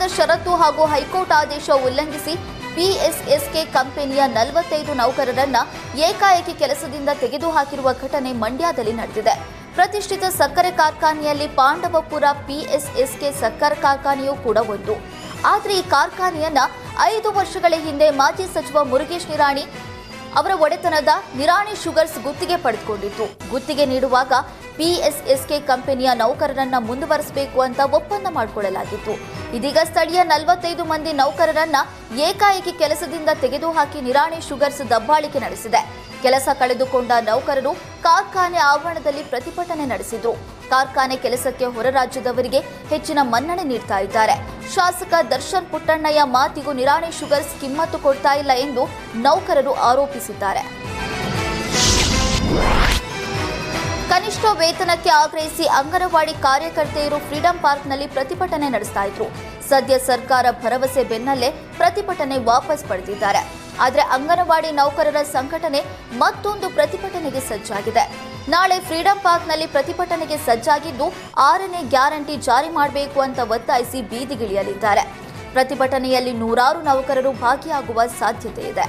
ಸರ್ಕಾರದ ಷರತ್ತು ಹಾಗೂ ಹೈಕೋರ್ಟ್ ಆದೇಶ ಉಲ್ಲಂಘಿಸಿ ಪಿಎಸ್ಎಸ್ಕೆ ಕಂಪನಿಯ ನಲವತ್ತೈದು ನೌಕರರನ್ನ ಏಕಾಏಕಿ ಕೆಲಸದಿಂದ ತೆಗೆದುಹಾಕಿರುವ ಘಟನೆ ಮಂಡ್ಯದಲ್ಲಿ ನಡೆದಿದೆ. ಪ್ರತಿಷ್ಠಿತ ಸಕ್ಕರೆ ಕಾರ್ಖಾನೆಯಲ್ಲಿ ಪಾಂಡವಪುರ ಪಿಎಸ್ಎಸ್ಕೆ ಸಕ್ಕರೆ ಕಾರ್ಖಾನೆಯೂ ಕೂಡ ಒಂದು. ಆದರೆ ಈ ಕಾರ್ಖಾನೆಯನ್ನ ಐದು ವರ್ಷಗಳ ಹಿಂದೆ ಮಾಜಿ ಸಚಿವ ಮುರುಗೇಶ್ ನಿರಾಣಿ ಅವರ ಒಡೆತನದ ನಿರಾಣಿ ಶುಗರ್ಸ್ ಗುತ್ತಿಗೆ ಪಡೆದುಕೊಂಡಿತ್ತು ಗುತ್ತಿಗೆ ನೀಡುವಾಗ ಪಿಎಸ್ಎಸ್ಕೆ ಕಂಪನಿಯ ನೌಕರರನ್ನ ಮುಂದುವರಿಸಬೇಕು ಅಂತ ಒಪ್ಪಂದ ಮಾಡಿಕೊಳ್ಳಲಾಗಿತ್ತು. ಇದೀಗ ಸ್ಥಳೀಯ ನಲವತ್ತೈದು ಮಂದಿ ನೌಕರರನ್ನ ಏಕಾಏಕಿ ಕೆಲಸದಿಂದ ತೆಗೆದುಹಾಕಿ ನಿರಾಣಿ ಶುಗರ್ಸ್ ದಬ್ಬಾಳಿಕೆ ನಡೆಸಿದೆ. ಕೆಲಸ ಕಳೆದುಕೊಂಡ ನೌಕರರು ಕಾರ್ಖಾನೆ ಆವರಣದಲ್ಲಿ ಪ್ರತಿಭಟನೆ ನಡೆಸಿದ್ರು. ಕಾರ್ಖಾನೆ ಕೆಲಸಕ್ಕೆ ಹೊರ ರಾಜ್ಯದವರಿಗೆ ಹೆಚ್ಚಿನ ಮನ್ನಣೆ ನೀಡ್ತಾ ಇದ್ದಾರೆ. ಶಾಸಕ ದರ್ಶನ್ ಪುಟ್ಟಣ್ಣಯ್ಯ ಮಾತಿಗೂ ನಿರಾಣಿ ಶುಗರ್ಸ್ ಕಿಮ್ಮತ್ತು ಕೊಡ್ತಾ ಇಲ್ಲ ಎಂದು ನೌಕರರು ಆರೋಪಿಸಿದ್ದಾರೆ. ಕನಿಷ್ಠ ವೇತನಕ್ಕೆ ಆಗ್ರಹಿಸಿ ಅಂಗನವಾಡಿ ಕಾರ್ಯಕರ್ತೆಯರು ಫ್ರೀಡಂ ಪಾರ್ಕ್ನಲ್ಲಿ ಪ್ರತಿಭಟನೆ ನಡೆಸ್ತಾ ಇದ್ರು. ಸದ್ಯ ಸರ್ಕಾರ ಭರವಸೆ ಬೆನ್ನಲ್ಲೇ ಪ್ರತಿಭಟನೆ ವಾಪಸ್ ಪಡೆದಿದ್ದಾರೆ. ಆದರೆ ಅಂಗನವಾಡಿ ನೌಕರರ ಸಂಘಟನೆ ಮತ್ತೊಂದು ಪ್ರತಿಭಟನೆಗೆ ಸಜ್ಜಾಗಿದೆ. ನಾಳೆ ಫ್ರೀಡಂ ಪಾರ್ಕ್ನಲ್ಲಿ ಪ್ರತಿಭಟನೆಗೆ ಸಜ್ಜಾಗಿದ್ದು ಆರನೇ ಗ್ಯಾರಂಟಿ ಜಾರಿ ಮಾಡಬೇಕು ಅಂತ ಒತ್ತಾಯಿಸಿ ಬೀದಿಗಿಳಿಯಲಿದ್ದಾರೆ. ಪ್ರತಿಭಟನೆಯಲ್ಲಿ ನೂರಾರು ನೌಕರರು ಭಾಗಿಯಾಗುವ ಸಾಧ್ಯತೆ ಇದೆ.